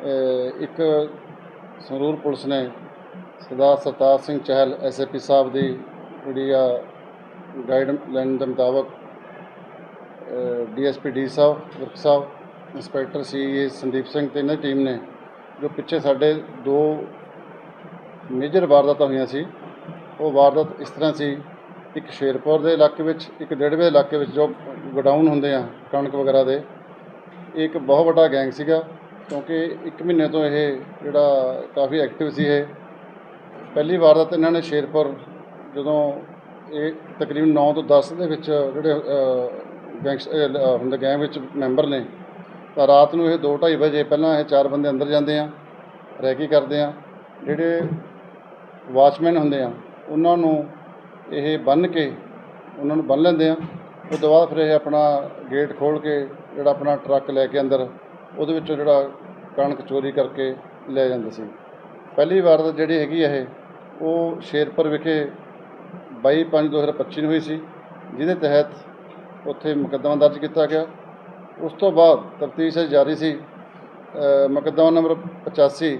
ਇੱਕ ਸੰਗਰੂਰ ਪੁਲਿਸ ਨੇ ਸਰਦਾਰ ਸਰਤਾਜ ਸਿੰਘ ਚਹਿਲ ਐਸਐਪੀ ਸਾਹਿਬ ਦੀ ਜਿਹੜੀ ਆ ਗਾਈਡਲਾਈਨ ਦੇ ਮੁਤਾਬਕ DSP D sahib Virk sahib inspector C Sandeep Singh ਤੇ ਇਹਨਾਂ ਦੀ ਟੀਮ ਨੇ, ਜੋ ਪਿੱਛੇ ਸਾਡੇ ਦੋ ਮੇਜਰ ਵਾਰਦਾਤਾਂ ਹੋਈਆਂ ਸੀ। ਉਹ ਵਾਰਦਾਤ ਇਸ ਤਰ੍ਹਾਂ ਸੀ, ਇੱਕ ਸ਼ੇਰਪੁਰ ਦੇ ਇਲਾਕੇ ਵਿੱਚ, ਇੱਕ ਡੇੜਵੇ ਇਲਾਕੇ ਵਿੱਚ ਜੋ ਗਡਾਊਨ ਹੁੰਦੇ ਆ, ਕਣਕ ਵਗੈਰਾ ਦੇ, ਇਹ ਇੱਕ ਬਹੁਤ ਵੱਡਾ ਗੈਂਗ ਸੀਗਾ। ਕਿਉਂਕਿ ਇੱਕ ਮਹੀਨੇ ਤੋਂ ਇਹ ਜਿਹੜਾ ਕਾਫੀ ਐਕਟਿਵ ਸੀ ਇਹ। ਪਹਿਲੀ ਵਾਰ ਵਾਰਦਾਤ ਇਹਨਾਂ ਨੇ ਸ਼ੇਰਪੁਰ ਜਦੋਂ ਇਹ ਤਕਰੀਬਨ 9 ਤੋਂ 10 ਦੇ ਵਿੱਚ ਜਿਹੜੇ ਗੈਂਗਸ ਹੁੰਦੇ ਗੈਂਗ ਵਿੱਚ ਮੈਂਬਰ ਨੇ, ਤਾਂ ਰਾਤ ਨੂੰ ਇਹ 2:30 ਵਜੇ ਪਹਿਲਾਂ ਇਹ ਚਾਰ ਬੰਦੇ ਅੰਦਰ ਜਾਂਦੇ ਆ, ਰੈਕੀ ਕਰਦੇ ਆ। ਜਿਹੜੇ ਵਾਚਮੈਨ ਹੁੰਦੇ ਆ, ਉਹਨਾਂ ਨੂੰ ਇਹ ਬੰਨ ਕੇ, ਉਹਨਾਂ ਨੂੰ ਬੰਨ ਲੈਂਦੇ ਆ। ਉਸ ਤੋਂ ਬਾਅਦ ਫਿਰ ਇਹ ਆਪਣਾ ਗੇਟ ਖੋਲ ਕੇ, ਜਿਹੜਾ ਆਪਣਾ ਟਰੱਕ ਲੈ ਕੇ ਅੰਦਰ ਉਹਦੇ ਵਿੱਚੋਂ ਜਿਹੜਾ ਕਣਕ ਚੋਰੀ ਕਰਕੇ ਲੈ ਜਾਂਦੇ ਸੀ। ਪਹਿਲੀ ਵਾਰ ਜਿਹੜੀ ਹੈਗੀ ਇਹ, ਉਹ ਸ਼ੇਰਪੁਰ ਵਿਖੇ 22/5/2025 ਨੂੰ ਹੋਈ ਸੀ, ਜਿਹਦੇ ਤਹਿਤ ਉੱਥੇ ਮੁਕੱਦਮਾ ਦਰਜ ਕੀਤਾ ਗਿਆ। ਉਸ ਤੋਂ ਬਾਅਦ ਤਫਤੀਸ਼ ਜਾਰੀ ਸੀ ਮੁਕੱਦਮਾ ਨੰਬਰ 85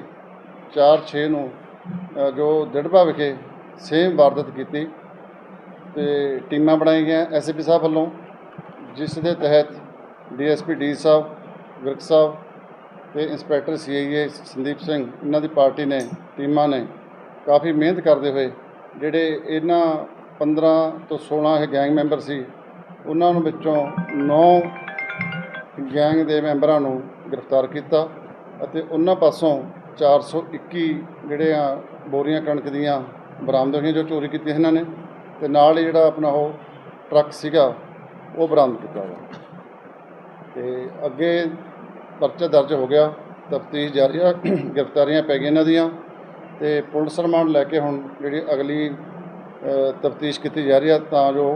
4/6 ਨੂੰ ਜੋ ਦਿੜਬਾ ਵਿਖੇ ਸੇਮ ਵਾਰਦਾਤ ਕੀਤੀ ਤੇ ਟੀਮਾਂ ਬਣਾਈਆਂ ਗਈਆਂ ਐਸਪੀ ਸਾਹਿਬ ਵੱਲੋਂ, ਜਿਸ ਦੇ ਤਹਿਤ ਡੀਐਸਪੀ ਡੀ ਸਾਹਿਬ ਵਿਰਕ ਸਾਹਿਬ ਤੇ ਇੰਸਪੈਕਟਰ ਸੀਆਈਏ ਸੰਦੀਪ ਸਿੰਘ, ਇਹਨਾਂ ਦੀ ਪਾਰਟੀ ਨੇ, ਟੀਮਾਂ ਨੇ ਕਾਫੀ ਮਿਹਨਤ ਕਰਦੇ ਹੋਏ ਜਿਹੜੇ ਇਹਨਾਂ 15 ਤੋਂ 16 ਇਹ ਗੈਂਗ ਮੈਂਬਰ ਸੀ, ਉਹਨਾਂ ਨੂੰ ਵਿੱਚੋਂ 9 ਗੈਂਗ ਦੇ ਮੈਂਬਰਾਂ ਨੂੰ ਗ੍ਰਿਫਤਾਰ ਕੀਤਾ ਅਤੇ ਉਹਨਾਂ ਪਾਸੋਂ 421 ਜਿਹੜੇ ਆ ਬੋਰੀਆਂ ਕਣਕ ਦੀਆਂ ਬਰਾਮਦ ਹੋਈਆਂ ਜੋ ਚੋਰੀ ਕੀਤੀਆਂ ਇਹਨਾਂ ਨੇ ਤੇ ਨਾਲ ਹੀ ਜਿਹੜਾ ਆਪਣਾ ਉਹ ਟਰੱਕ ਸੀਗਾ, ਉਹ ਬਰਾਮਦ ਕੀਤਾ ਗਿਆ। ਤੇ ਅੱਗੇ ਪਰਚਾ ਦਰਜ ਹੋ ਗਿਆ ਤਫਤੀਸ਼ ਜਾਰੀ ਆ ਗ੍ਰਿਫਤਾਰੀਆਂ ਪੈ ਗਈਆਂ ਇਹਨਾਂ ਦੀਆਂ ਤੇ ਪੁਲਿਸ ਰਿਮਾਂਡ ਲੈ ਕੇ ਹੁਣ ਜਿਹੜੀ ਅਗਲੀ ਤਫਤੀਸ਼ ਕੀਤੀ ਜਾ ਰਹੀ ਆ ਤਾਂ ਜੋ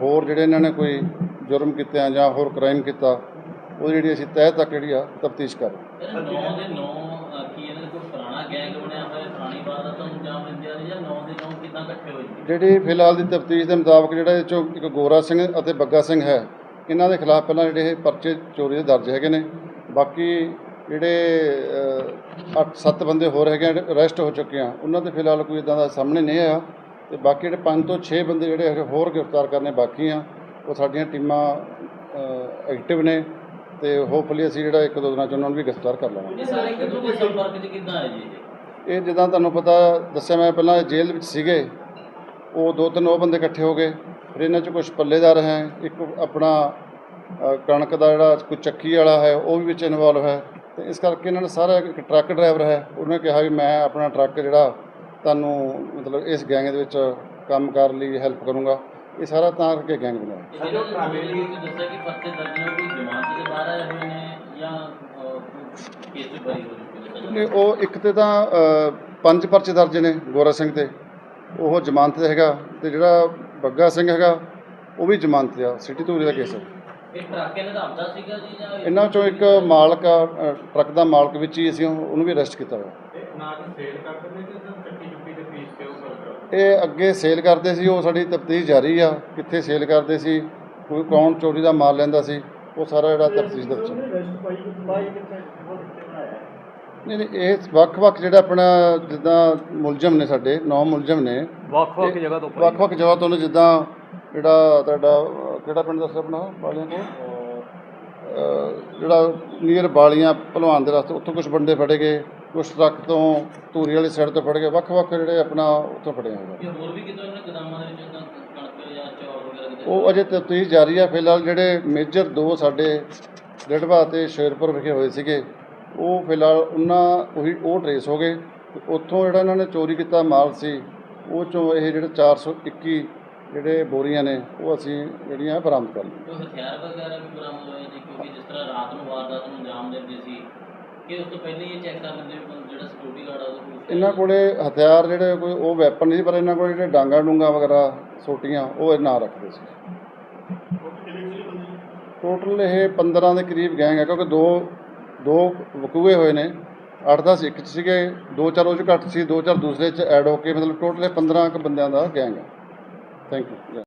ਹੋਰ ਜਿਹੜੇ ਇਹਨਾਂ ਨੇ ਕੋਈ ਜੁਰਮ ਕੀਤੇ ਆ ਜਾਂ ਹੋਰ ਕ੍ਰਾਈਮ ਕੀਤਾ ਉਹ ਜਿਹੜੀ ਅਸੀਂ ਤਹਿ ਤੱਕ ਜਿਹੜੀ ਆ ਤਫਤੀਸ਼ ਕਰ ਰਹੇ ਸਰ 9 ਦੇ 9 ਕੀ ਇਹਨਾਂ ਦਾ ਕੋਈ ਪੁਰਾਣਾ ਗੈਂਗ ਬਣਿਆ ਹੋਇਆ ਪੁਰਾਣੀ ਵਾਰਦਾਤ ਨੂੰ ਅੰਜਾਮ ਦਿੰਦੇ ਆ ਜਾਂ 9 ਦੇ 9 ਕਿਦਾਂ ਇਕੱਠੇ ਹੋਏ ਜੀ ਜਿਹੜੀ ਫਿਲਹਾਲ ਦੀ ਤਫਤੀਸ਼ ਦੇ ਮੁਤਾਬਕ ਜਿਹੜਾ ਇਹ ਚੋਂ ਇੱਕ ਗੋਰਾ ਸਿੰਘ ਅਤੇ ਬੱਗਾ ਸਿੰਘ ਹੈ ਇਹਨਾਂ ਦੇ ਖਿਲਾਫ ਪਹਿਲਾਂ ਜਿਹੜੇ ਇਹ ਪਰਚੇ ਚੋਰੀ ਦੇ ਦਰਜ ਹੈਗੇ ਨੇ ਬਾਕੀ ਜਿਹੜੇ 8-7 ਬੰਦੇ ਹੋਰ ਹੈਗੇ ਆ ਅਰੈਸਟ ਹੋ ਚੁੱਕੇ ਆ ਉਹਨਾਂ ਦੇ ਫਿਲਹਾਲ ਕੋਈ ਇਦਾਂ ਦਾ ਸਾਹਮਣੇ ਨਹੀਂ ਆਇਆ। ਤੇ ਬਾਕੀ ਜਿਹੜੇ 5 ਤੋਂ 6 ਬੰਦੇ ਜਿਹੜੇ ਹੋਰ ਗ੍ਰਿਫਤਾਰ ਕਰਨੇ ਬਾਕੀ ਆ ਉਹ ਸਾਡੀਆਂ ਟੀਮਾਂ ਐਕਟਿਵ ਨੇ ਤੇ ਹੋਪਫੁਲੀ ਅਸੀਂ ਜਿਹੜਾ ਇੱਕ ਦੋ ਦਿਨਾਂ ਚ ਉਹਨਾਂ ਨੂੰ ਵੀ ਗ੍ਰਿਫਤਾਰ ਕਰ ਲਵਾਂਗੇ। ਇਹ ਸਾਰੇ ਇੱਕ ਦੂਜੇ ਸੰਪਰਕ 'ਚ ਕਿੱਦਾਂ ਆਏ ਜੀ ਇਹ? ਜਿੱਦਾਂ ਤੁਹਾਨੂੰ ਪਤਾ ਦੱਸਿਆ ਮੈਂ ਪਹਿਲਾਂ ਜੇਲ੍ਹ ਵਿੱਚ ਸੀਗੇ ਉਹ ਦੋ ਤਿੰਨ ਉਹ ਬੰਦੇ ਇਕੱਠੇ ਹੋ ਗਏ। ਫਿਰ ਇਹਨਾਂ 'ਚ ਕੁਝ ਪੱਲੇਦਾਰ ਹੈ ਇੱਕ ਆਪਣਾ ਕਣਕ ਦਾ ਜਿਹੜਾ ਕੋਈ ਚੱਕੀ ਵਾਲਾ ਹੈ ਉਹ ਵੀ ਵਿੱਚ ਇਨਵੋਲਵ ਹੈ। ਤੇ ਇਸ ਕਰਕੇ ਇਹਨਾਂ ਨੇ ਸਾਰਾ ਇੱਕ ਟਰੱਕ ਡਰਾਈਵਰ ਹੈ। ਉਹਨੇ ਕਿਹਾ ਵੀ ਮੈਂ ਆਪਣਾ ਟਰੱਕ ਜਿਹੜਾ ਤੁਹਾਨੂੰ ਮਤਲਬ ਇਸ ਗੈਂਗ ਦੇ ਵਿੱਚ ਕੰਮ ਕਰਨ ਲਈ ਹੈਲਪ ਕਰੂੰਗਾ। ਇਹ ਸਾਰਾ ਤਾਂ ਕਰਕੇ ਗੈਂਗ ਬਣਿਆ ਇਹ ਜਿਹੜੇ ਤੁਸੀਂ ਦੱਸਿਆ ਕਿ ਪਰਚੇ ਦਰਜ ਨੇ ਉਹ ਦੇ ਬਾਹਰ ਆਏ ਹੋਏ ਨੇ ਜਾਂ ਕੇਸ ਬਰੀ ਹੋ ਚੁੱਕੇ ਨੇ? ਉਹ ਇੱਕ ਤੇ ਤਾਂ ਪੰਜ ਪਰਚੇ ਦਰਜ ਨੇ ਗੋਰਾ ਸਿੰਘ ਤੇ। ਉਹ ਜ਼ਮਾਨਤ ਤੇ ਹੈਗਾ ਤੇ ਜਿਹੜਾ ਬੱਗਾ ਸਿੰਘ ਹੈਗਾ ਉਹ ਵੀ ਜ਼ਮਾਨਤ ਤੇ ਆ ਸਿਟੀ ਧੂਰੀ ਦਾ ਕੇਸ ਹੈ ਇਹ ਟਰੱਕ ਇਹਨਾਂ ਦਾ ਆਪਦਾ ਸੀਗਾ ਜੀ ਜਾਂ ਇਹ- ਇਹਨਾਂ ਚੋਂ ਇੱਕ ਮਾਲਕ ਆ ਅ, ਟਰੱਕ ਦਾ ਮਾਲਕ ਵਿੱਚ ਹੀ ਅਸੀਂ ਉਹਨੂੰ ਵੀ ਅਰੈਸਟ ਕੀਤਾ ਹੋਇਆ। ਇਹ ਨਾ ਕਿ ਸੇਲ ਕਰਦੇ ਨੇ ਤੇ ਜਾਂ ਚੱਕੀ ਚੁੱਕੀ ਦੇ ਪੀਸ ਕੇ ਉਹ ਕਰਦਾ ਇਹ ਅੱਗੇ ਸੇਲ ਕਰਦੇ ਸੀ ਉਹ ਸਾਡੀ ਤਫਤੀਸ਼ ਜਾਰੀ ਆ ਕਿੱਥੇ ਸੇਲ ਕਰਦੇ ਸੀ ਕੋਈ ਕੌਣ ਚੋਰੀ ਦਾ ਮਾਲ ਲੈਂਦਾ ਸੀ ਉਹ ਸਾਰਾ ਜਿਹੜਾ ਤਫਤੀਸ਼ ਦੇ ਵਿੱਚ ਹੈ। ਨਹੀਂ ਨਹੀਂ ਇਹ ਵੱਖ-ਵੱਖ ਜਿਹੜਾ ਆਪਣਾ ਜਿੱਦਾਂ ਮੁਲਜ਼ਮ ਨੇ ਸਾਡੇ ਨੌ ਮੁਲਜ਼ਮ ਨੇ। ਵੱਖ-ਵੱਖ ਜਗ੍ਹਾ ਤੋਂ। ਵੱਖ-ਵੱਖ ਜਗ੍ਹਾ ਤੋਂ ਨੇ ਜਿੱਦਾਂ ਜਿਹੜਾ ਤੁਹਾਡਾ ਕਿਹੜਾ ਪਿੰਡ ਦੱਸਿਆ ਆਪਣਾ ਬਾਲੀਆਂ ਕੋਲ ਜਿਹੜਾ ਨੀਅਰ ਬਾਲੀਆਂ ਭਲਵਾਨ ਦੇ ਰਸਤੇ ਉੱਥੋਂ ਕੁਝ ਬੰਦੇ ਫੜੇ ਗਏ ਕੁਝ ਟਰੱਕ ਤੋਂ ਧੂਰੀ ਵਾਲੀ ਸਾਈਡ ਤੋਂ ਫੜ ਗਏ ਵੱਖ-ਵੱਖ ਜਿਹੜੇ ਆਪਣਾ ਉੱਥੋਂ ਫੜੇ ਹੋਏ ਇਹ ਹੋਰ ਵੀ ਕਿਤੋਂ ਇਹਨਾਂ ਗਦਾਮਾਂ ਦੇ ਵਿੱਚ ਕਣਕ ਜਾਂ ਚੌਲ ਵਗੈਰਾ ਉਹ ਅਜੇ ਤਫਤੀਸ਼ ਜਾਰੀ ਆ ਫਿਲਹਾਲ ਜਿਹੜੇ ਮੇਜਰ ਦੋ ਸਾਡੇ ਡੇਢਵਾ ਤੇ ਸ਼ੇਰਪੁਰ ਵਿਖੇ ਹੋਏ ਸੀਗੇ ਉਹ ਫਿਲਹਾਲ ਉਹਨਾਂ ਉਹੀ ਉਹ ਟਰੇਸ ਹੋ ਗਏ। ਤੇ ਉੱਥੋਂ ਜਿਹੜਾ ਇਹਨਾਂ ਨੇ ਚੋਰੀ ਕੀਤਾ ਮਾਲ ਸੀ ਉਹ ਚੋਂ ਇਹ ਜਿਹੜੇ 421 ਜਿਹੜੇ ਬੋਰੀਆਂ ਨੇ ਉਹ ਅਸੀਂ ਜਿਹੜੀਆਂ ਬਰਾਮਦ ਕਰ ਲਈਆਂ। ਕੋਈ ਹਥਿਆਰ ਵਗੈਰਾ ਵੀ ਬਰਾਮਦ ਹੋਏ ਜੀ ਕਿਉਂਕਿ ਜਿਸ ਤਰ੍ਹਾਂ ਰਾਤ ਨੂੰ ਵਾਰਦਾਤ ਨੂੰ ਅੰਜਾਮ ਦਿੰਦੇ ਸੀ ਕਿ ਉਸ ਤੋਂ ਪਹਿਲਾਂ ਹੀ ਇਹ ਚੈੱਕ ਕਰ ਲੈਂਦੇ ਵੀ ਜਿਹੜਾ ਸਿਕਿਉਰਿਟੀ ਗਾਰਡ ਆ ਉਹ ਕੋਈ ਇਹਨਾਂ ਕੋਲੇ ਹਥਿਆਰ ਜਿਹੜੇ ਕੋਈ ਉਹ ਵੈਪਨ ਨਹੀਂ ਸੀ ਪਰ ਇਹਨਾਂ ਕੋਲ ਜਿਹੜੇ ਡਾਂਗਾ ਡੂੰਗਾ ਵਗੈਰਾ ਸੋਟੀਆਂ ਉਹ ਇਹ ਨਾਲ ਰੱਖਦੇ ਸੀ। ਟੋਟਲ ਇਹ 15 ਦੇ ਕਰੀਬ ਗੈਂਗ ਹੈ ਕਿਉਂਕਿ ਦੋ ਦੋ ਵਕੂਏ ਹੋਏ ਨੇ 8-10 ਇੱਕ 'ਚ ਸੀਗੇ, ਦੋ ਚਾਰ ਉਹ 'ਚ ਘੱਟ ਸੀ, ਦੋ ਚਾਰ ਦੂਸਰੇ 'ਚ ਐਡ ਹੋ ਕੇ ਮਤਲਬ ਟੋਟਲ ਇਹ 15 ਕੁ ਬੰਦਿਆਂ ਦਾ ਗੈਂਗ ਹੈ ਥੈਂਕ ਯੂ